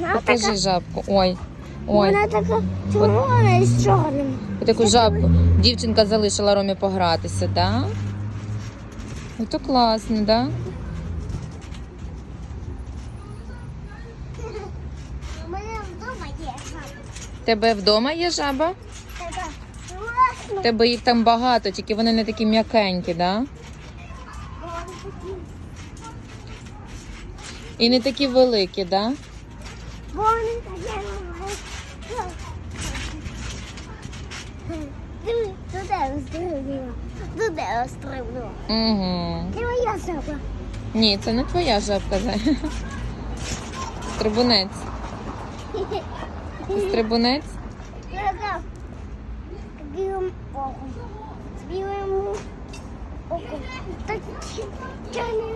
Вона Покажи така, жабку. Ой. Ой. вона така червона і з чорним. Таку жабку дівчинка залишила Ромі погратися, да? Ото класно, да? У мене вдома є жаба. Тебе вдома є жаба? Така класна. Тебе їх там багато, тільки вони не такі м'якенькі, да? Такі- І не такі великі, да? Вони такі. Диви, туди розстрибнула. Туди розстрибнула. Угу. Це моя жаба. Ні, це не твоя жабка, Зай. Стрибунець. Стрибунець? Білим оком. З білим оком. Так чорним.